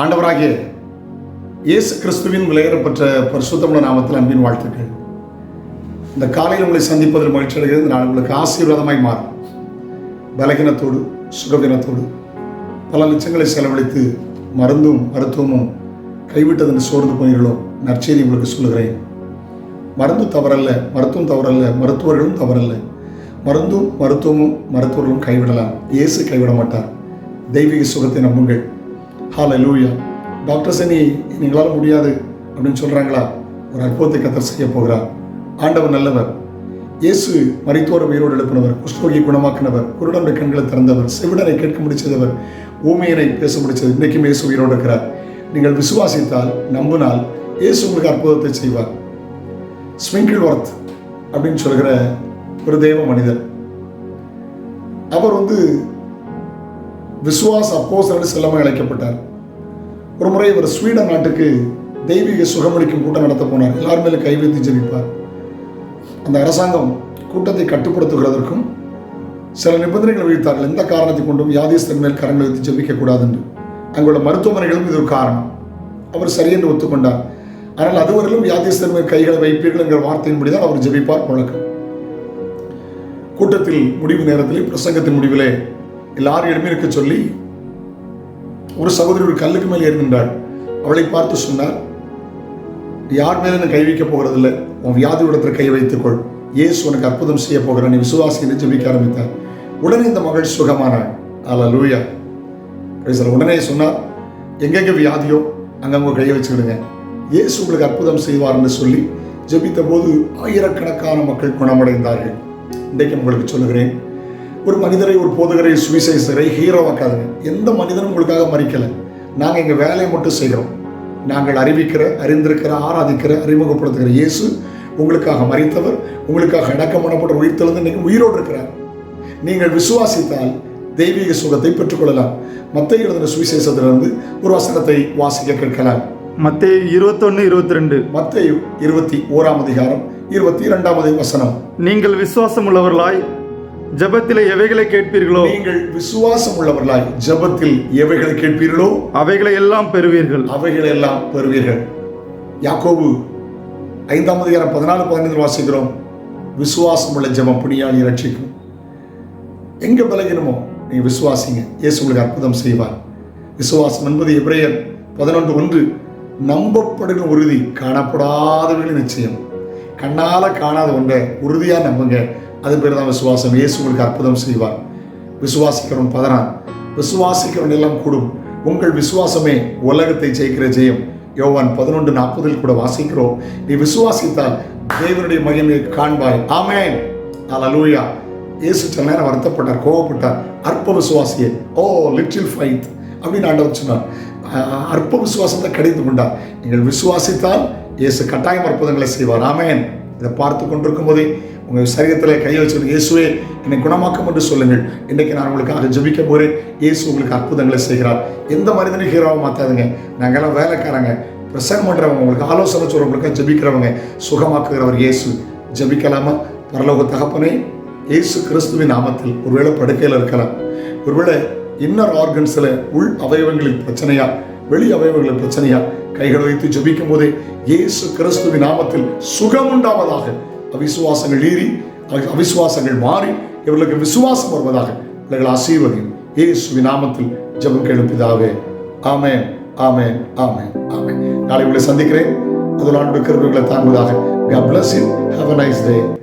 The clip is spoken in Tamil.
ஆண்டவராகிய இயேசு கிறிஸ்துவின் விளையாடப்பட்ட பரிசுத்தமுள்ள நாமத்தில் அன்பின் வாழ்த்துக்கள். இந்த காலையில் உங்களை சந்திப்பதில் மகிழ்ச்சி அடைகிறது நான் உங்களுக்கு ஆசீர்வாதமாய் மாறும். பலகீனத்தோடு சுகவீனத்தோடு பல லட்சங்களை செலவழித்து மருந்தும் மருத்துவமும் கைவிட்டதென்று சோர்ந்து போனீர்களோ நற்செய்தி உங்களுக்கு சொல்லுகிறேன். மருந்து தவறல்ல மருத்துவம் தவறல்ல மருத்துவர்களும் தவறல்ல. மருந்தும் மருத்துவமும் மருத்துவர்களும் கைவிடலாம். இயேசு கைவிட மாட்டார். தெய்வீக சுகத்தை நம்புங்கள். ஹால லூயா டாக்டர் நீ நீங்களால முடியாது அப்படின்னு சொல்கிறாங்களா ஒரு அற்புதத்தை கத்தர் செய்ய போகிறார். ஆண்டவர் நல்லவர். இயேசு மறைத்தோர உயிரோடு எழுப்பினவர் குஷ்டரோகி குணமாக்கினவர் குருடனுடைய கண்களை திறந்தவர் செவிடனை கேட்க முடிச்சதவர் ஊமையனை பேச முடிச்சது இன்றைக்கும் இயேசு உயிரோடு இருக்கிறார். நீங்கள் விசுவாசித்தால் நம்பினால் இயேசு உங்களுக்கு அற்புதத்தை செய்வார். ஸ்விங்கிள் ஒர்த் அப்படின்னு சொல்கிற ஒரு தெய்வ மனிதர். அவர் வந்து விசுவாச என்று செல்லமாக அழைக்கப்பட்டார். ஒரு முறை இவர் ஸ்வீடன் நாட்டுக்கு தெய்வீக சுகமளிக்கும் கூட்டம் நடத்த போனார். எல்லார் மேலும் கை வைத்து ஜெபிப்பார். அந்த அரசாங்கம் கூட்டத்தை கட்டுப்படுத்துகிறதற்கும் சில நிபந்தனைகள் விழித்தார்கள் எந்த காரணத்தை கொண்டும் யாதீஸ்தன் மேல் கரங்கள் வைத்து ஜெபிக்கக்கூடாது என்று அங்குள்ள மருத்துவமனைகளும் இது ஒரு காரணம். அவர் சரியென்று ஒத்துக்கொண்டார். ஆனால் அதுவரையிலும் யாதீஸ்தன் மேல் கைகளை வைப்பீர்கள் என்கிற வார்த்தையின்படி தான் அவர் ஜெபிப்பார் வழக்கம் கூட்டத்தில் முடிவு நேரத்தில் பிரசங்கத்தின் முடிவிலே எல்லாரும் இருக்க சொல்லி ஒரு சகோதரி ஒரு கல்லுக்கு மேலே ஏறி அவளை பார்த்து சொன்னார் யார் மேல கை வைக்க போகிறதில்ல? உன் வியாதி இடத்துல கை வைத்துக்கொள். இயேசு உனக்கு அற்புதம் செய்ய போகிறான் நீ விசுவாசி என்று ஜெபிக்க ஆரம்பித்தார் உடனே இந்த மகள் சுகமானாள். அல லூயா உடனே சொன்னார் எங்கெங்க வியாதியோ அங்கங்க கையை வச்சுக்கிடுங்க. இயேசு உங்களுக்கு அற்புதம் செய்வார் என்று சொல்லி ஜெபித்த போது ஆயிரக்கணக்கான மக்கள் குணமடைந்தார்கள். இன்றைக்கு உங்களுக்கு சொல்லுகிறேன் ஒரு மனிதரை ஒரு போதகரை சுவிசேஷரை ஹீரோவாக்காதுங்க எந்த மனிதனும் உங்களுக்காக மறிக்கலை. நாங்கள் எங்கள் வேலையை மட்டும் செய்கிறோம். நாங்கள் அறிவிக்கிற அறிந்திருக்கிற ஆராதிக்கிற அறிமுகப்படுத்துகிற இயேசு உங்களுக்காக மறித்தவர் உங்களுக்காக அடக்கம் பண்ணப்பட்ட உயிர்த்தெழுந்து இன்னைக்கு உயிரோடு இருக்கிறார். நீங்கள் விசுவாசித்தால் தெய்வீக சுகத்தை பெற்றுக்கொள்ளலாம். மத்திய எழுதின சுவிசேஷத்திலிருந்து ஒரு வசனத்தை வாசிக்க கேட்கலாம். மத்தேயு இருபத்தொன்னு இருபத்தி ரெண்டு மத்திய இருபத்தி ஓராம் அதிகாரம் இருபத்தி இரண்டாவது வசனம். நீங்கள் விசுவாசம் உள்ளவர்களாய் ஜெபத்திலே எவைகளை கேட்பீர்களோ? நீங்கள் விசுவாசம் உள்ளவர்களாய் ஜெபத்தில் எவைகளை கேட்பீர்களோ? அவைகளை எல்லாம் பெறுவீர்கள். அவைகளை எல்லாம் பெறுவீர்கள். யாக்கோபு ஐந்தாம் அதிகாரம் பதினாலு பதினைந்து வாசிக்கிறோம். விசுவாசம் உள்ள ஜெபம் புனியாளி ரட்சிக்கும். எங்க பலகீனமோ? நீங்க விசுவாசிங்க. இயேசு உங்களுக்கு அற்புதம் செய்வார். விசுவாசம் என்பது எபிரேயர் பதினொன்று ஒன்று. நம்பப்படுகிற உறுதி காணப்படாதவர்கள் நிச்சயம். கண்ணால காணாத ஒன்றை உறுதியா நம்புங்க. அது பேர் தான் விசுவாசம். இயேசு உங்களுக்கு அற்புதம் செய்வார். விசுவாசிக்கிறவன் பதறான். விசுவாசிக்கிறவன் எல்லாம் கூடும். உங்கள் விசுவாசமே உலகத்தை ஜெயிக்கிற ஜெயம். யோவான் பதினொன்று நாற்பதில் கூட வாசிக்கிறோம். நீ விசுவாசித்தால் தேவனுடைய மகிமையை காண்பாய். ஆமேன். அலலூயா இயேசு சில நேரம் வருத்தப்பட்டார் கோவப்பட்டார். அற்ப விசுவாசியே. ஓ லிட்டில் ஃபைத் அப்படின்னு ஆண்டவர் சொன்னார். அற்ப விசுவாசத்தை கடிந்து கொண்டார். நீங்கள் விசுவாசித்தால் இயேசு கட்டாயம் அற்புதங்களை செய்வார். ஆமேன். இதை பார்த்து கொண்டிருக்கும் போதே உங்கள் சரீரத்தில் கையை வச்சு இயேசுவே என்னை குணமாக்கும் என்று சொல்லுங்கள். இன்றைக்கு நான் உங்களுக்காக ஜெபிக்க போகிறேன் இயேசு உங்களுக்கு அற்புதங்களை செய்கிறார். எந்த மனிதனும் ஹீரோவாக மாற்றாதுங்க நாங்கெல்லாம் வேலைக்காரங்க. பிரசங்கம் பண்ணுறவங்க உங்களுக்கு ஆலோசனை சொல்கிறவங்களுக்கு ஜெபிக்கிறவங்க சுகமாக்குகிறவர் இயேசு. ஜபிக்கலாமா? பரலோக தகப்பனே இயேசு கிறிஸ்துவின் நாமத்தில் ஒருவேளை படுக்கையில் இருக்கலாம். ஒருவேளை இன்னர் ஆர்கன்ஸில் உள் அவயவங்களில் பிரச்சனையா? வெளி அவயவங்களில் பிரச்சனையா? கைகளை வைத்து ஜபிக்கும் போதே இயேசு கிறிஸ்துவின் நாமத்தில் சுகம் உண்டாவதாக அவிசுவாசங்கள் ஈறி அவிசுவாசங்கள் மாறி இவர்களுக்கு விசுவாசம் வருவதாக இவர்கள் ஆசீர்வதியும் இயேசுவின் நாமத்தில் ஜபம் கேளும் ஆமே ஆமே ஆமே ஆமே நாளை உங்களை சந்திக்கிறேன் அதில் ஆண்டு கருவிகளை தாங்குவதாக God bless you. Have a nice day.